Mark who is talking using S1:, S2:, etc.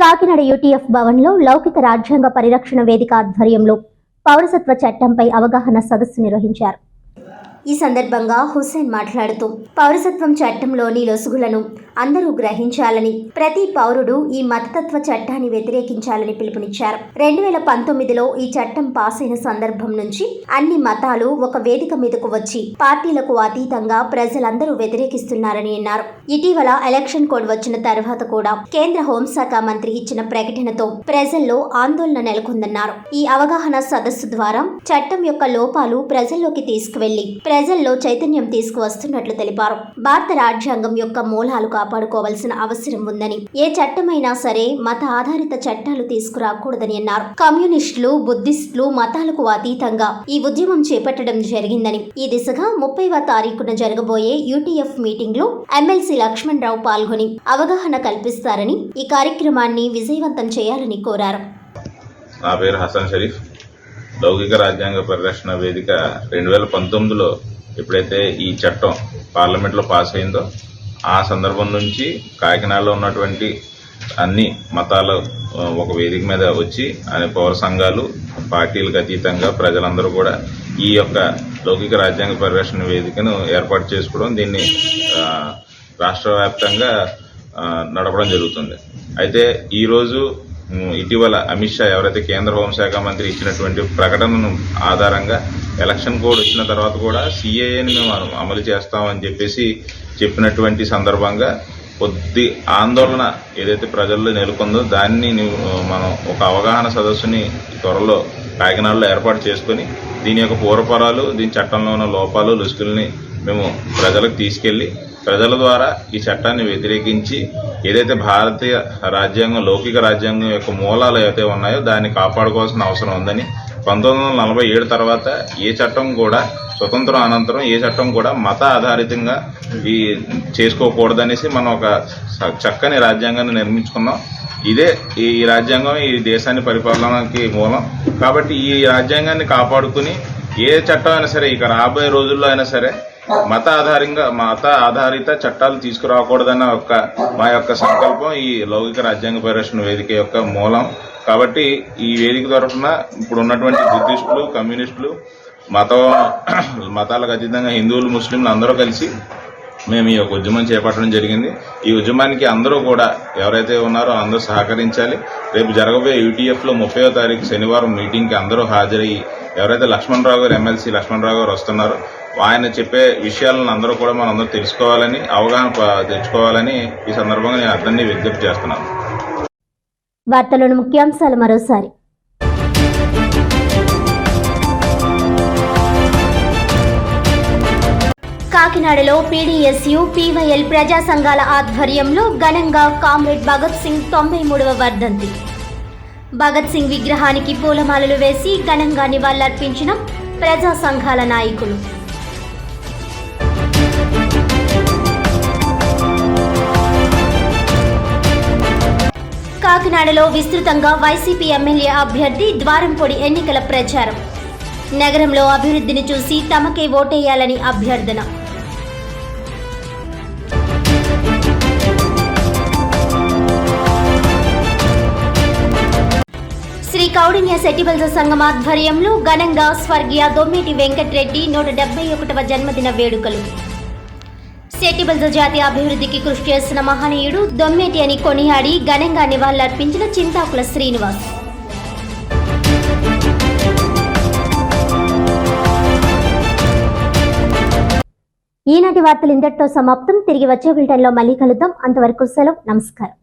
S1: Kakinada UTF భవన్లో లౌకిక రాజ్యాంగ పరిరక్షణ వేదిక ఆధ్వర్యంలో పౌరసత్వ చట్టంపై అవగాహన సదస్సు నిర్వహించారు. ఈ సందర్భంగా హుస్సేన్ మాట్లాడుతూ పౌరసత్వం చట్టంలోని లొసుగులను అందరూ గ్రహించాలని ప్రతి పౌరుడు ఈ మతతత్వ చట్టాన్ని వ్యతిరేకించాలని పిలుపునిచ్చారు. రెండు వేల పంతొమ్మిదిలో ఈ చట్టం పాస్ అయిన సందర్భం నుంచి అన్ని మతాలు ఒక వేదిక మీదకు వచ్చి పార్టీలకు అతీతంగా ప్రజలందరూ వ్యతిరేకిస్తున్నారని అన్నారు. ఇటీవల ఎలక్షన్ కోడ్ వచ్చిన తర్వాత కూడా కేంద్ర హోంశాఖ మంత్రి ఇచ్చిన ప్రకటనతో ప్రజల్లో ఆందోళన నెలకొందన్నారు. ఈ అవగాహన సదస్సు ద్వారా చట్టం యొక్క లోపాలు ప్రజల్లోకి తీసుకువెళ్ళి ప్రజల్లో చైతన్యం తీసుకువస్తున్నట్లు తెలిపారు. భారత రాజ్యాంగం యొక్క మూలాలు కాపాడుకోవాల్సిన అవసరం ఉందని ఏ చట్టమైనా సరే మత ఆధారిత చట్టాలు తీసుకురాకూడదని అన్నారు. కమ్యూనిస్టులు బుద్ధిస్టులు మతాలకు అతీతంగా ఈ ఉద్యమం చేపట్టడం జరిగిందని ఈ దిశగా ముప్పైవ తారీఖున జరగబోయే యూటీఎఫ్ మీటింగ్లో ఎమ్మెల్సీ లక్ష్మణ్ రావు పాల్గొని అవగాహన కల్పిస్తారని ఈ కార్యక్రమాన్ని విజయవంతం చేయాలని కోరారు.
S2: నా పేరు హసన్ షరీఫ్. లౌకిక రాజ్యాంగ పరిరక్షణ వేదిక రెండు వేల పంతొమ్మిదిలో ఎప్పుడైతే ఈ చట్టం పార్లమెంట్లో పాస్ అయిందో ఆ సందర్భం నుంచి కాకినాడలో ఉన్నటువంటి అన్ని మతాలు ఒక వేదిక మీద వచ్చి అనే పౌర సంఘాలు పార్టీలకు అతీతంగా ప్రజలందరూ కూడా ఈ యొక్క లౌకిక రాజ్యాంగ పరిరక్షణ వేదికను ఏర్పాటు చేసుకోవడం దీన్ని రాష్ట్ర వ్యాప్తంగా నడపడం జరుగుతుంది. అయితే ఈరోజు ఇటీవల అమిత్ షా ఎవరైతే కేంద్ర హోంశాఖ మంత్రి ఇచ్చినటువంటి ప్రకటనను ఆధారంగా ఎలక్షన్ కోడ్ వచ్చిన తర్వాత కూడా సిఏఏని మేము అమలు చేస్తామని చెప్పేసి చెప్పినటువంటి సందర్భంగా కొద్ది ఆందోళన ఏదైతే ప్రజల్లో నెలకొందో దాన్ని మనం ఒక అవగాహన సదస్సుని త్వరలో కాకినాడలో ఏర్పాటు చేసుకొని దీని యొక్క పూర్వపరాలు దీని చట్టంలో ఉన్న లోపాలు లుసుకుల్ని మేము ప్రజలకు తీసుకెళ్ళి ప్రజల ద్వారా ఈ చట్టాన్ని వ్యతిరేకించి ఏదైతే భారతీయ రాజ్యాంగం లౌకిక రాజ్యాంగం యొక్క మూలాలు ఏవైతే ఉన్నాయో దాన్ని కాపాడుకోవాల్సిన అవసరం ఉందని పంతొమ్మిది వందల నలభై ఏడు తర్వాత ఏ చట్టం కూడా స్వతంత్రం అనంతరం ఏ చట్టం కూడా మత ఆధారితంగా ఈ చేసుకోకూడదనేసి మనం ఒక చక్కని రాజ్యాంగాన్ని నిర్మించుకున్నాం. ఇదే ఈ రాజ్యాంగం ఈ దేశాన్ని పరిపాలనకి మూలం. కాబట్టి ఈ రాజ్యాంగాన్ని కాపాడుకుని ఏ చట్టం అయినా సరే ఇక రాబోయే రోజుల్లో అయినా సరే మత ఆధారంగా మత ఆధారిత చట్టాలు తీసుకురాకూడదన్న ఒక మా యొక్క సంకల్పం ఈ లౌకిక రాజ్యాంగ పరిరక్షణ వేదిక యొక్క మూలం. కాబట్టి ఈ వేదిక తరఫున ఇప్పుడు ఉన్నటువంటి బుద్ధిస్టులు కమ్యూనిస్టులు మత మతాలకు అతీతంగా హిందువులు ముస్లింలు అందరూ కలిసి మేము ఈ యొక్క ఉద్యమం చేపట్టడం జరిగింది. ఈ ఉద్యమానికి అందరూ కూడా ఎవరైతే ఉన్నారో అందరూ సహకరించాలి. రేపు జరగబోయే యూటీఎఫ్లో ముప్పై తారీఖు శనివారం మీటింగ్కి అందరూ హాజరయ్యి ఎవరైతే లక్ష్మణరావు గారు ఎమ్మెల్సీ లక్ష్మణరావు గారు వస్తున్నారో ఆయన చెప్పే విషయాలను అందరూ కూడా మనం అందరూ తెలుసుకోవాలని అవగాహన తెచ్చుకోవాలని ఈ సందర్భంగా నేను అందరినీ విజ్ఞప్తి చేస్తున్నాను.
S1: వార్తలను ముఖ్యాంశాలు మరోసారి. కాకినాడలో పీడీఎస్యు పీవైఎల్ ప్రజా సంఘాల ఆధ్వర్యంలో ఘనంగా కామ్రేడ్ భగత్ సింగ్ తొంభై మూడవ వర్ధంతి. భగత్ సింగ్ విగ్రహానికి పూలమాలలు వేసి ఘనంగా నివాళులర్పించిన ప్రజా సంఘాల నాయకులు. కాకినాడలో విస్తృతంగా వైసీపీ ఎమ్మెల్యే అభ్యర్థి ద్వారంపొడి ఎన్నికల ప్రచారం. నగరంలో అభివృద్ధిని చూసి తమకే ఓటేయాలని అభ్యర్థన. కౌడిన్య సెటిబల్స్ సంఘం ఆధ్వర్యంలో ఘనంగా స్వర్గీయ దొమ్మేటి వెంకట్రెడ్డి నూట డెబ్బై ఒకటవ జన్మదిన వేడుకలు. సెటిబల్స్ జాతి అభివృద్ధికి కృషి చేసిన మహనీయుడు దొమ్మేటి అని కొనియాడి ఘనంగా నివాళులర్పించిన చింతాకుల శ్రీనివాస్. ఈనాటి వార్తలు ఇంతటితో సమాప్తం. తిరిగి వచ్చే బిల్టన్లో మళ్ళీ కలుద్దాం. అంతవరకు సెలవు. నమస్కారం.